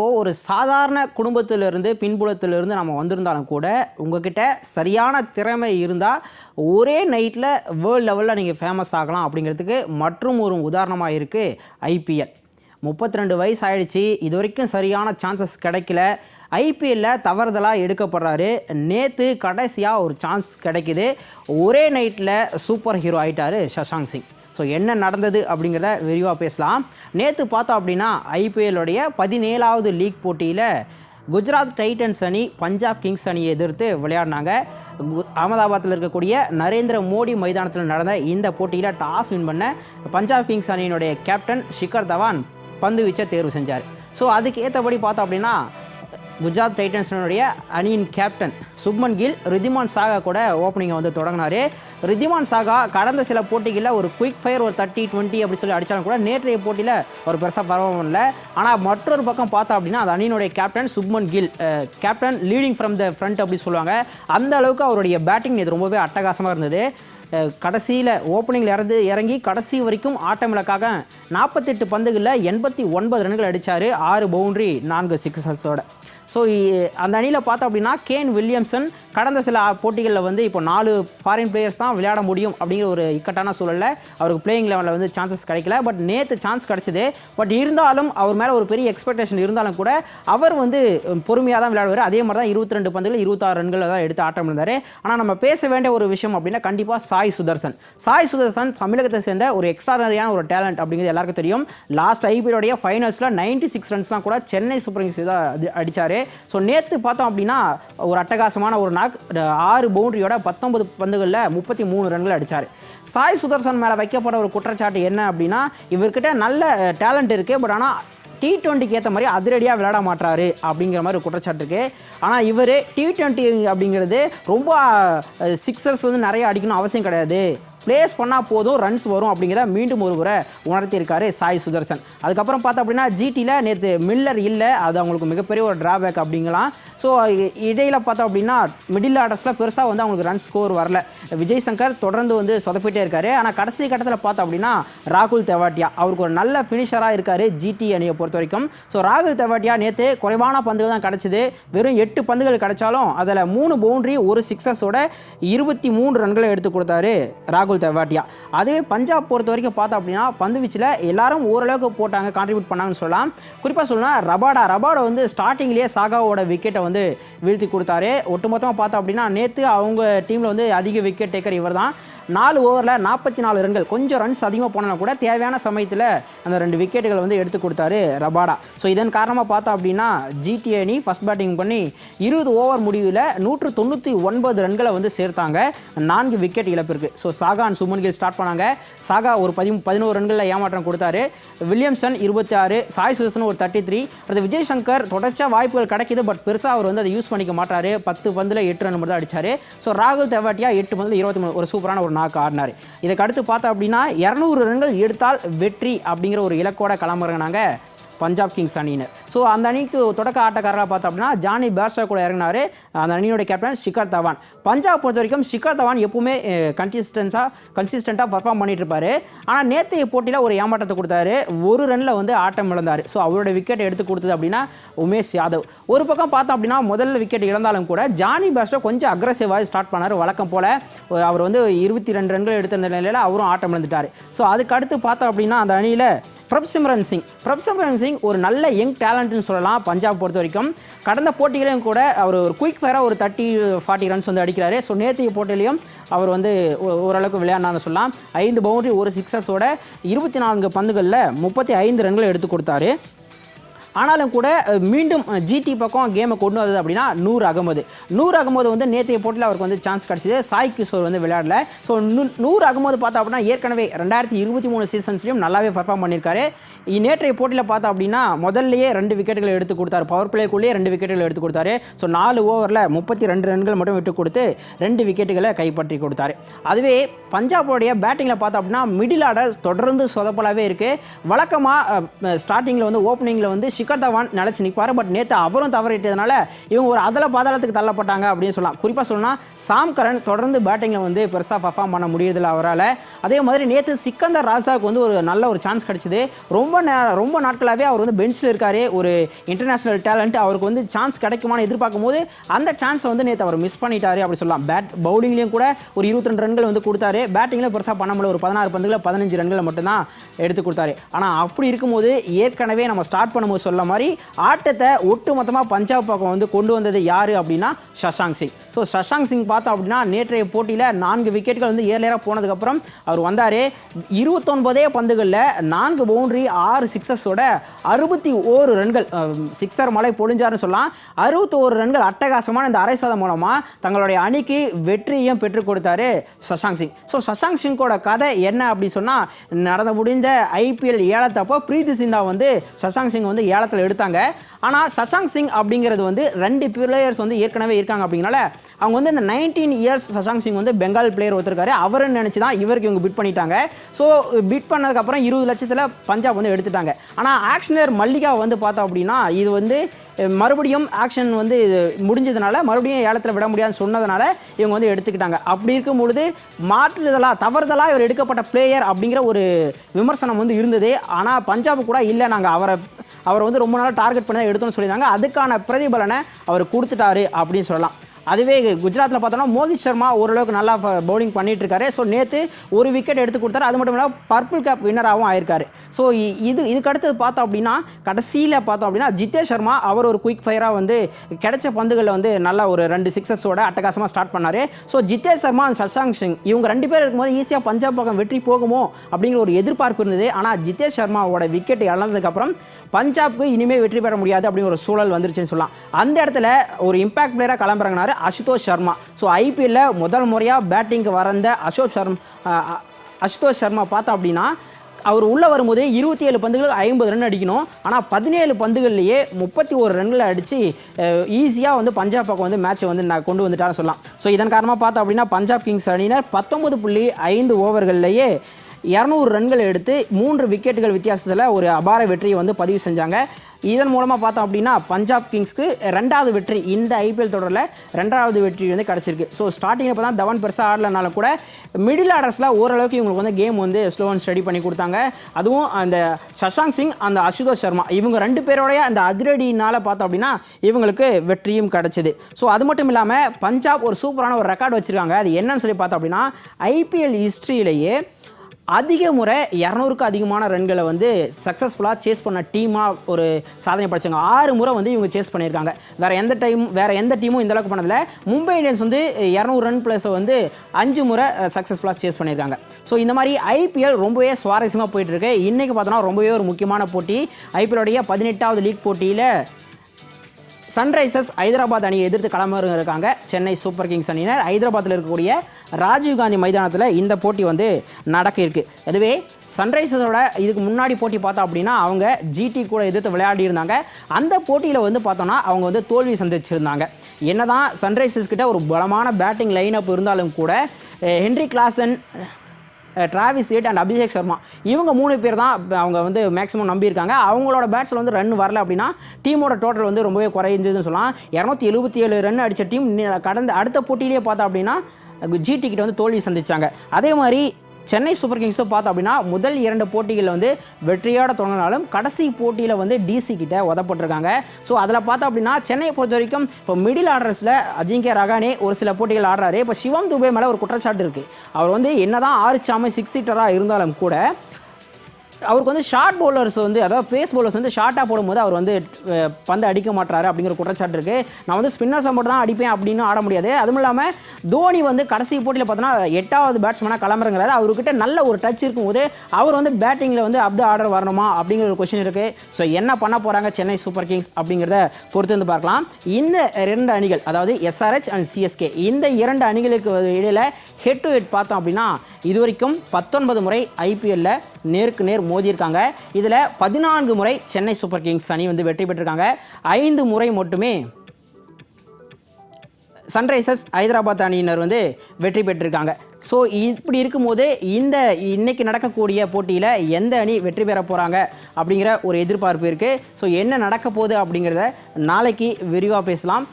இப்போது ஒரு சாதாரண குடும்பத்திலிருந்து பின்புலத்திலிருந்து நம்ம வந்திருந்தாலும் கூட உங்ககிட்ட சரியான திறமை இருந்தால் ஒரே நைட்டில் வேர்ல்டு லெவலில் நீங்கள் ஃபேமஸ் ஆகலாம் அப்படிங்கிறதுக்கு மற்றும் ஒரு உதாரணமாக இருக்குது ஐபிஎல் முப்பத்தி ரெண்டு வயசு ஆயிடுச்சு இது வரைக்கும் சரியான சான்சஸ் கிடைக்கல. ஐபிஎல்லில் தவறுதலாக எடுக்கப்படுறாரு. நேற்று கடைசியாக ஒரு சான்ஸ் கிடைக்குது. ஒரே நைட்டில் சூப்பர் ஹீரோ ஆயிட்டாரு சஷாங்க் சிங். ஸோ என்ன நடந்தது அப்படிங்கிறத விரிவாக பேசலாம். நேற்று பார்த்தோம் அப்படின்னா ஐபிஎல்லுடைய பதினேழாவது லீக் போட்டியில் குஜராத் டைட்டன்ஸ் அணி பஞ்சாப் கிங்ஸ் அணியை எதிர்த்து விளையாடினாங்க. அகமதாபாத்தில் இருக்கக்கூடிய நரேந்திர மோடி மைதானத்தில் நடந்த இந்த போட்டியில் டாஸ் வின் பண்ண பஞ்சாப் கிங்ஸ் அணியினுடைய கேப்டன் ஷிகர் தவான் பந்து வீச்சை தேர்வு செஞ்சார். ஸோ அதுக்கு ஏற்றபடி பார்த்தோம் அப்படின்னா குஜராத் டைட்டன்ஸினுடைய அணியின் கேப்டன் சுப்மன் கில் ரிதிமான் சாகா கூட ஓப்பனிங்கை வந்து தொடங்கினார். ரிதிமான் சாகா கடந்த சில போட்டிகளில் ஒரு குயிக் ஃபயர் ஒரு தேர்ட்டி டுவெண்ட்டி அப்படி சொல்லி அடித்தாலும் கூட நேற்றைய போட்டியில் ஒரு பெருசாக பரவாயில்ல இல்லை. ஆனால் மற்றொரு பக்கம் பார்த்தோம் அப்படின்னா அது அணியினுடைய captain Shubman Gill captain leading from the front அப்படி சொல்லுவாங்க. அந்த அளவுக்கு அவருடைய பேட்டிங் இது ரொம்பவே அட்டகாசமாக இருந்தது. கடைசியில் ஓப்பனிங்கில் இறந்து இறங்கி கடைசி வரைக்கும் ஆட்டம் இலக்காக நாற்பத்தெட்டு பந்துகளில் எண்பத்தி ஒன்பது ரன்கள் அடித்தார் ஆறு பவுண்டரி நான்கு சிக்ஸஸோட ஸோ அந்த அணியில் பார்த்தோம் அப்படின்னா கேன் வில்லியம்சன் கடந்த சில போட்டிகளில் வந்து இப்போ நாலு ஃபாரின் பிளேயர்ஸ் தான் விளையாட முடியும் அப்படிங்கிற ஒரு இக்கட்டான சூழலில் அவருக்கு பிளேயிங் லெவலில் வந்து சான்சஸ் கிடைக்கல. பட் நேற்று சான்ஸ் கிடச்சிது. பட் இருந்தாலும் அவர் மேலே ஒரு பெரிய எக்ஸ்பெக்டேஷன் இருந்தாலும் கூட அவர் வந்து பொறுமையாக தான் விளையாடுவார். அதே மாதிரி தான் இருபத்தி ரெண்டு பந்துகள் இருபத்தாறு ரன்கள் தான் எடுத்து ஆட்டம் இருந்தார். ஆனால் நம்ம பேச வேண்டிய ஒரு விஷயம் அப்படின்னா கண்டிப்பாக சாய் சுதர்சன். சாய் சுதர்சன் தமிழகத்தை சேர்ந்த ஒரு எக்ஸ்ட்ரானரியான ஒரு டேலண்ட் அப்படிங்கிறது எல்லாருக்கும் தெரியும். லாஸ்ட் ஐபிஎலுடைய ஃபைனல்ஸில் நைன்டி சிக்ஸ் ரன்ஸ்லாம் கூட சென்னை சூப்பர் கிங்ஸ் தான் அடிச்சார். ஸோ நேற்று பார்த்தோம் அப்படின்னா ஒரு அட்டகாசமான ஒரு நாக் ஆறு பவுண்டரியோட பத்தொன்பது பந்துகளில் முப்பத்தி மூணு ரன்கள் அடித்தார் சாய் சுதர்சன் மேலே வைக்கப்பட ஒரு குற்றச்சாட்டு என்ன அப்படின்னா இவர்கிட்ட நல்ல டேலண்ட் இருக்குது பட் ஆனால் டி டுவெண்ட்டிக்கு ஏற்ற மாதிரி அதிரடியாக விளையாட மாட்டாரு அப்படிங்கிற மாதிரி ஒரு குற்றச்சாட்டு இருக்குது ஆனால் இவர் டி ட்வெண்ட்டி அப்படிங்கிறது ரொம்ப சிக்ஸர்ஸ் வந்து நிறைய அடிக்கணும் அவசியம் கிடையாது. ப்ளேஸ் பண்ணால் போதும் ரன்ஸ் வரும் அப்படிங்கிறத மீண்டும் ஒரு முறை உணர்த்தியிருக்காரு சாய் சுதர்சன். அதுக்கப்புறம் பார்த்தோம் அப்படின்னா ஜிடியில் நேற்று மில்லர் இல்லை அது அவங்களுக்கு மிகப்பெரிய ஒரு டிராபேக் அப்படிங்கலாம். ஸோ இடையில் பார்த்தோம் அப்படின்னா மிடில் ஆர்டர்ஸில் பெருசாக வந்து அவங்களுக்கு ரன் ஸ்கோர் வரல. விஜய் சங்கர் தொடர்ந்து வந்து சொதப்பிட்டே இருக்காரு. ஆனால் கடைசி கட்டத்தில் பார்த்தோம் அப்படின்னா ராகுல் தெவாட்டியா அவருக்கு ஒரு நல்ல ஃபினிஷராக இருக்காரு ஜிடி அணியை பொறுத்த வரைக்கும் ஸோ ராகுல் தெவாட்டியா நேற்று குறைவான பந்துகள் தான் கிடச்சிது. வெறும் எட்டு பந்துகள் கிடைச்சாலும் அதில் மூணு பவுண்டரி ஒரு சிக்ஸஸோட இருபத்தி மூணு ரன்களை எடுத்து கொடுத்தாரு ராகுல் தெவாட்டியா அதுவே பஞ்சாப் பொறுத்த வரைக்கும் பார்த்தோம் அப்படின்னா பந்து வீச்சில் எல்லாரும் ஓரளவுக்கு போட்டாங்க கான்ட்ரிபியூட் பண்ணாங்கன்னு சொல்லலாம். குறிப்பாக சொல்லணும்னா ரபாடா ரபாடா வந்து ஸ்டார்டிங்லேயே சாகாவோட விக்கெட்டை வந்து வீழ்த்தி கொடுத்தாரு. ஒட்டுமொத்தமாக பார்த்தோம் அப்படின்னா நேற்று அவங்க டீமில் வந்து அதிக விக்கெட் டேக்கர் இவர் தான் நாலு ஓவரில் நாற்பத்தி நாலு ரன்கள். கொஞ்சம் ரன்ஸ் அதிகமாக போனாலும் கூட தேவையான சமயத்தில் அந்த ரெண்டு விக்கெட்டுகள் வந்து எடுத்து கொடுத்தாரு ரபாடா. ஸோ இதன் காரணமாக பார்த்தோம் அப்படின்னா ஜிடி அணி ஃபஸ்ட் பேட்டிங் பண்ணி இருபது ஓவர் முடிவில் நூற்று தொண்ணூற்றி ஒன்பது ரன்களை வந்து சேர்த்தாங்க. நான்கு விக்கெட் இழப்பிற்கு. So Saha and Suman Gill start பண்ணாங்க. சாகா ஒரு பதி பதினோரு ரன்களில் ஏமாற்றம் கொடுத்தாரு. வில்லியம்சன் இருபத்தி ஆறு சாய் சுதர்சன் ஒரு தேர்ட்டி த்ரீ அடுத்து விஜய் சங்கர் தொடர்ச்சியாக வாய்ப்புகள் கிடைக்கிது பட் பெருசாக அவர் வந்து அதை யூஸ் பண்ணிக்க மாட்டாரு. பத்து பந்தில் எட்டு ரன் மட்டும் தான் அடித்தார் ஸோ ராகுல் தெவாட்டியா எட்டு பந்தில் இருபத்தி மூணு. ஒரு சூப்பரான ஒரு நாக்கு ஆடினார் இதுக்கு அடுத்து பார்த்தோம் அப்படின்னா இரநூறு ரன்கள் எடுத்தால் வெற்றி அப்படிங்கிற ஒரு இலக்கோட கிளம்புறாங்க பஞ்சாப் கிங்ஸ் அணியினர். ஸோ அந்த அணிக்கு தொடக்க ஆட்டக்காரராக பார்த்தோம் அப்படின்னா ஜானி பேர்ஷா கூட இறங்கினார். அந்த அணியோட கேப்டன் ஷிகர் தவான். பஞ்சாப் பொறுத்த வரைக்கும் ஷிகர் தவான் எப்பவுமே கன்சிஸ்டன்ஸாக கன்சிஸ்டண்ட்டாக பர்ஃபார்ம் பண்ணிட்டு இருப்பார். ஆனால் நேற்றைய போட்டியில் ஒரு ஏமாற்றத்தை கொடுத்தாரு. ஒரு ரனில் வந்து ஆட்டம் இழந்தார். ஸோ அவரோட விக்கெட் எடுத்து கொடுத்தது அப்படின்னா உமேஷ் யாதவ். ஒரு பக்கம் பார்த்தோம் அப்படின்னா முதல்ல விக்கெட் இழந்தாலும் கூட ஜானி பேர்ஸ்டா கொஞ்சம் அக்ரஸிவாக ஸ்டார்ட் பண்ணார். வழக்கம் போல் அவர் வந்து இருபத்தி ரெண்டு ரன்கள் எடுத்த நிலையில் அவரும் ஆட்டம் இழந்துட்டார். ஸோ அதுக்கு அடுத்து பார்த்தோம் அப்படின்னா அந்த அணியில் பிரப்சிம்ரன் சிங். பிரப்சிம்ரன் சிங் ஒரு நல்ல யங் டேலண்ட்னு சொல்லலாம் பஞ்சாப் பொறுத்த வரைக்கும். கடந்த போட்டிகளையும் கூட அவர் ஒரு குயிக் ஃபயராக ஒரு தேர்ட்டி ஃபார்ட்டி ரன்ஸ் வந்து அடிக்கிறாரு. ஸோ நேற்றைய போட்டியிலையும் அவர் வந்து ஓரளவுக்கு விளையாடினான்னு சொல்லலாம். ஐந்து பவுண்டரி ஒரு சிக்ஸஸோட இருபத்தி நான்கு பந்துகளில் முப்பத்தி ஐந்து ரன்களை எடுத்து கொடுத்தாரு. ஆனாலும் கூட மீண்டும் ஜிடி பக்கம் கேமை கொண்டு வந்தது அப்படின்னா நூறு அகமது. நூறு அகமது வந்து நேற்றைய போட்டியில் அவருக்கு வந்து சான்ஸ் கிடச்சிது. சாய் கிஷோர் வந்து விளையாடல. ஸோ நூறு அகமது பார்த்தோம் அப்படின்னா ஏற்கனவே ரெண்டாயிரத்தி இருபத்தி மூணு சீசன்ஸ்லையும் நல்லாவே பர்ஃபார்ம் பண்ணியிருக்காரு. நேற்றைய போட்டியில் பார்த்தோம் அப்படின்னா முதல்லையே ரெண்டு விக்கெட்டுகள் எடுத்து கொடுத்தாரு. பவர் பிளேக்குள்ளேயே ரெண்டு விக்கெட்டுகள் எடுத்து கொடுத்தாரு. ஸோ நாலு ஓவரில் முப்பத்தி ரெண்டு ரன்கள் மட்டும் விட்டு கொடுத்து ரெண்டு விக்கெட்டுகளை கைப்பற்றி கொடுத்தாரு. அதுவே பஞ்சாபோடைய பேட்டிங்கில் பார்த்தோம் அப்படின்னா மிடில் ஆர்டர் தொடர்ந்து சொதப்பலாகவே இருக்குது வழக்கமாக ஸ்டார்டிங்கில் வந்து ஓப்பனிங்கில் வந்து ஷிகர் தவான் நிலச்சி நிற்பார் பட் நேற்று அவரும் தவறிட்டதுனால இவங்க ஒரு அதில் பாதாளத்துக்கு தள்ளப்பட்டாங்க அப்படின்னு சொல்லலாம். குறிப்பாக சொல்லலாம் சாம் கரன் தொடர்ந்து பேட்டிங்கில் வந்து பெருசாக பர்ஃபார்ம் பண்ண முடியறதில்ல அவரால். அதே மாதிரி நேற்று சிக்கந்தர் ராசாவுக்கு வந்து ஒரு நல்ல ஒரு சான்ஸ் கிடச்சிது. ரொம்ப நே ரொம்ப நாட்களாகவே அவர் வந்து பெஞ்சில் இருக்கார். ஒரு இன்டர்நேஷனல் டேலண்ட் அவருக்கு வந்து சான்ஸ் கிடைக்குமான்னு எதிர்பார்க்கும் போது அந்த சான்ஸை வந்து நேற்று அவர் மிஸ் பண்ணிட்டாரு அப்படி சொல்லலாம். பேட் பவுலிங்லேயும் கூட ஒரு இருபத்தி ரெண்டு ரன்கள் வந்து கொடுத்தாரு. பேட்டிங்கில் பெருசாக பண்ண முடியல. ஒரு பதினாறு பந்துகளில் பதினஞ்சு ரன்களை மட்டும்தான் எடுத்து கொடுத்தாரு. ஆனால் அப்படி இருக்கும்போது ஏற்கனவே நம்ம ஸ்டார்ட் பண்ணும்போது சொல்ல மாதிரி ஆட்டத்தை ஒட்டுமொத்தமாக பஞ்சாப் பக்கம் வந்து கொண்டு வந்தது யார் அப்படின்னா சஷாங்க் சிங். ஸோ சஷாங்க் சிங் பார்த்தோம் அப்படின்னா நேற்றைய போட்டியில் நான்கு விக்கெட்டுகள் வந்து ஏர்லேயராக போனதுக்கப்புறம் அவர் வந்தார். இருபத்தொன்பதே பந்துகளில் நான்கு பவுண்டரி ஆறு சிக்ஸஸோட அறுபத்தி ஓரு ரன்கள் சிக்ஸர் மலை பொழிஞ்சாருன்னு சொல்லலாம். அறுபத்தோரு ரன்கள் அட்டகாசமான இந்த அரை சதம் மூலமாக தங்களுடைய அணிக்கு வெற்றியும் பெற்றுக் கொடுத்தாரு சஷாங்க் சிங் ஸோ சஷாங்க் சிங்கோட கதை என்ன அப்படி சொன்னால் நடந்து முடிந்த ஐபிஎல் ஏலத்தப்போ பிரீத்தி சிந்தா வந்து சஷாங்க் சிங் வந்து ஏலத்தில் எடுத்தாங்க. ஆனால் சஷாங்க் சிங் அப்படிங்கிறது வந்து ரெண்டு பிளேயர்ஸ் வந்து ஏற்கனவே இருக்காங்க அப்படிங்கிறனால அவங்க வந்து இந்த நைன்டீன் இயர்ஸ் சசாங் சிங் வந்து பெங்கால் பிளேயர் ஒருத்தருக்காரு. அவருன்னு நினச்சி தான் இவருக்கு இவங்க பிட் பண்ணிட்டாங்க. ஸோ பிட் பண்ணதுக்கப்புறம் இருபது லட்சத்தில் பஞ்சாப் வந்து எடுத்துட்டாங்க. ஆனால் ஆக்ஷனர் மல்லிகா வந்து பார்த்தோம் அப்படின்னா இது வந்து மறுபடியும் ஆக்ஷன் வந்து முடிஞ்சதுனால மறுபடியும் ஏலத்தில் விட முடியாதுன்னு சொன்னதுனால இவங்க வந்து எடுத்துக்கிட்டாங்க. அப்படி இருக்கும் பொழுது மாற்றுதலாக தவறுதலாக இவர் எடுக்கப்பட்ட பிளேயர் அப்படிங்கிற ஒரு விமர்சனம் வந்து இருந்தது. ஆனால் பஞ்சாப் கூட இல்லை நாங்கள் அவரை அவர் வந்து ரொம்ப நாள் டார்கெட் பண்ணி தான் எடுத்தோம்னு சொல்லியிருந்தாங்க. அதுக்கான பிரதிபலனை அவர் கொடுத்துட்டாரு அப்படின்னு சொல்லலாம். அதுவே குஜராத்தில் பார்த்தோம்னா மோகித் சர்மா ஓரளவுக்கு நல்லா பவுலிங் பண்ணிட்டு இருக்காரு ஸோ நேற்று ஒரு விக்கெட் எடுத்து கொடுத்தாரு. அது மட்டும் இல்லாமல் பர்பிள் கேப் வின்னராகவும் ஆயிருக்காரு. ஸோ இது இதுக்கு அடுத்தது பார்த்தோம் அப்படின்னா கடைசியில் பார்த்தோம் அப்படின்னா ஜித்தேஷ் சர்மா அவர் ஒரு குயிக் ஃபயராக வந்து கிடைச்ச பந்துகளில் வந்து நல்லா ஒரு ரெண்டு சிக்ஸஸோட அட்டகாசமாக ஸ்டார்ட் பண்ணார். ஸோ ஜித்தேஷ் சர்மா and சஷாங்க் சிங் இவங்க ரெண்டு பேர் இருக்கும்போது ஈஸியாக பஞ்சாப் பக்கம் வெற்றி போகுமோ அப்படிங்கிற ஒரு எதிர்பார்ப்பு இருந்தது. ஆனால் ஜித்தேஷ் சர்மாவோட விக்கெட் இழந்ததுக்கப்புறம் பஞ்சாப்க்கு இனிமேல் வெற்றி பெற முடியாது அப்படிங்கிற ஒரு சூழல் வந்துருச்சுன்னு சொல்லலாம். அந்த இடத்துல ஒரு இம்பாக்ட் பிளேயராக கிளம்புறாங்கனாரு அசுதோஷ் சர்மா. ஸோ ஐபிஎல்ல முதல் முறையாக பேட்டிங்க்கு வரந்த அசோக் சர்மா அசுதோஷ் சர்மா பார்த்தோம் அப்படின்னா அவர் உள்ளே வரும்போதே இருபத்தி ஏழு பந்துகளுக்கு ஐம்பது ரன் அடிக்கணும். ஆனால் பதினேழு பந்துகள்லேயே முப்பத்தி ஒரு ரன்களை அடித்து ஈஸியாக வந்து பஞ்சாப் பக்கம் வந்து மேட்ச்சை வந்து நான் கொண்டு வந்துட்டான்னு சொல்லலாம். ஸோ இதன் காரணமாக பார்த்தோம் அப்படின்னா பஞ்சாப் கிங்ஸ் அணியினர் பத்தொம்பது புள்ளி ஐந்து ஓவர்கள்லேயே இரநூறு ரன்கள் எடுத்து மூன்று விக்கெட்டுகள் வித்தியாசத்தில் ஒரு அபார வெற்றியை வந்து பதிவு செஞ்சாங்க. இதன் மூலமாக பார்த்தோம் அப்படின்னா பஞ்சாப் கிங்ஸ்க்கு ரெண்டாவது வெற்றி இந்த ஐபிஎல் தொடரில் ரெண்டாவது வெற்றி வந்து கிடச்சிருக்கு. ஸோ ஸ்டார்டிங் இப்போ தான் தவன் பெருசாக ஆடலனால கூட மிடில் ஆர்டர்ஸில் ஓரளவுக்கு இவங்களுக்கு வந்து கேம் வந்து ஸ்லோ அண்ட் ஸ்டடி பண்ணி கொடுத்தாங்க. அதுவும் அந்த சஷாங் சிங் அந்த அசுதோஷ் சர்மா இவங்க ரெண்டு பேரோடைய அந்த அதிரடியினால் பார்த்தோம் அப்படின்னா இவங்களுக்கு வெற்றியும் கிடச்சிது. ஸோ அது மட்டும் இல்லாமல் பஞ்சாப் ஒரு சூப்பரான ஒரு ரெக்கார்டு வச்சுருக்காங்க. அது என்னன்னு சொல்லி பார்த்தோம் அப்படின்னா ஐபிஎல் ஹிஸ்ட்ரியிலேயே அதிக முறை இரநூறுக்கு அதிகமான ரன்களை வந்து சக்ஸஸ்ஃபுல்லாக சேஸ் பண்ண டீமாக ஒரு சாதனை படைச்சாங்க. ஆறு முறை வந்து இவங்க சேஸ் பண்ணியிருக்காங்க. வேறு எந்த டைம் வேறு எந்த டீமும் இந்த அளவுக்கு பண்ணதில்ல. மும்பை இந்தியன்ஸ் வந்து இரநூறு ரன் ப்ளஸை வந்து அஞ்சு முறை சக்ஸஸ்ஃபுல்லாக சேஸ் பண்ணியிருக்காங்க. ஸோ இந்த மாதிரி ஐபிஎல் ரொம்பவே சுவாரஸ்யமாக போயிட்டுருக்கு இன்றைக்கி பார்த்தோன்னா ரொம்பவே ஒரு முக்கியமான போட்டி. ஐபிஎல்லுடைய பதினெட்டாவது லீக் போட்டியில் சன்ரைசர்ஸ் ஹைதராபாத் அணியை எதிர்த்து களமிறங்க இருக்காங்க சென்னை சூப்பர் கிங்ஸ் அணியினர். ஹைதராபாத்தில் இருக்கக்கூடிய ராஜீவ்காந்தி மைதானத்தில் இந்த போட்டி வந்து நடக்க இருக்கு. அதுவே சன்ரைசர்ஸோட இதுக்கு முன்னாடி போட்டி பார்த்தோம் அப்படின்னா அவங்க ஜிடி கூட எதிர்த்து விளையாடி இருந்தாங்க. அந்த போட்டியில் வந்து பார்த்தோம்னா அவங்க வந்து தோல்வி சந்திச்சிருந்தாங்க. என்னதான் சன்ரைசர்ஸ் கிட்ட ஒரு பலமான பேட்டிங் லைனப் இருந்தாலும் கூட Heinrich Klaasen Travis Head and Abhishek Sharma இவங்க மூணு பேர் தான் அவங்க வந்து மேக்ஸிமம் நம்பியிருக்காங்க. அவங்களோட பேட்ஸில் வந்து ரன் வரல அப்படின்னா டீமோட டோட்டல் வந்து ரொம்பவே குறைஞ்சதுன்னு சொல்லலாம். இரநூத்தி எழுபத்தி ஏழு ரன் அடித்த டீம் கடந்த அடுத்த போட்டியிலேயே பார்த்தோம் அப்படின்னா ஜிடி கிட்ட வந்து தோல்வி சந்திச்சாங்க. அதே மாதிரி சென்னை சூப்பர் கிங்ஸும் பார்த்தோம் அப்படின்னா முதல் இரண்டு போட்டிகளில் வந்து வெற்றியோட தொடங்கினாலும் கடைசி போட்டியில் வந்து டிசி கிட்ட உதப்பட்டிருக்காங்க. ஸோ அதில் பார்த்தோம் அப்படின்னா சென்னையை பொறுத்த வரைக்கும் இப்போ மிடில் ஆர்டர்ஸில் அஜிங்கிய ரகானே ஒரு சில போட்டிகள் ஆடுறாரு. இப்போ சிவம் துபே மேலே ஒரு குற்றச்சாட்டு இருக்குது அவர் வந்து என்னதான் ஆறு சாமை சிக்ஸ் சீட்டராக இருந்தாலும் கூட அவருக்கு வந்து ஷார்ட் பவுலர்ஸ் வந்து அதாவது பேஸ் பவுலர்ஸ் வந்து ஷார்ட்டாக போடும்போது அவர் வந்து பந்து அடிக்க மாட்டாரு அப்படிங்கிற குற்றச்சாட்டு இருக்குது நான் வந்து ஸ்பின்னர்ஸை மட்டும் தான் அடிப்பேன் அப்படின்னு ஆட முடியாது. அதுவும் இல்லாமல் தோனி வந்து கடைசி போட்டியில் பார்த்தோன்னா எட்டாவது பேட்ஸ்மேனாக கிளம்புறங்கிறாரு. அவர்கிட்ட நல்ல ஒரு டச் இருக்கும்போது அவர் வந்து பேட்டிங்கில் வந்து அப்த ஆர்டர் வரணுமா அப்படிங்கிற ஒரு கொஷின் இருக்குது ஸோ என்ன பண்ண போகிறாங்க சென்னை சூப்பர் கிங்ஸ் அப்படிங்கிறத பொறுத்து வந்து பார்க்கலாம். இந்த ரெண்டு அணிகள் அதாவது எஸ்ஆர்ஹெச் அண்ட் சிஎஸ்கே இந்த இரண்டு அணிகளுக்கு இடையில் ஹெட் டு ஹெட் பார்த்தோம் அப்படின்னா இது வரைக்கும் பத்தொன்பது முறை ஐபிஎல்லில் நேருக்கு நேர் மோதியிருக்காங்க. இதில் பதினான்கு முறை சென்னை சூப்பர் கிங்ஸ் அணி வந்து வெற்றி பெற்றிருக்காங்க. ஐந்து முறை மட்டுமே சன்ரைசர்ஸ் ஹைதராபாத் அணியினர் வந்து வெற்றி பெற்றிருக்காங்க. ஸோ இப்படி இருக்கும்போது இந்த இன்றைக்கி நடக்கக்கூடிய போட்டியில் எந்த அணி வெற்றி பெற போகிறாங்க அப்படிங்கிற ஒரு எதிர்பார்ப்பு இருக்குது ஸோ என்ன நடக்க போகுது அப்படிங்கிறத நாளைக்கு விரிவாக பேசலாம்.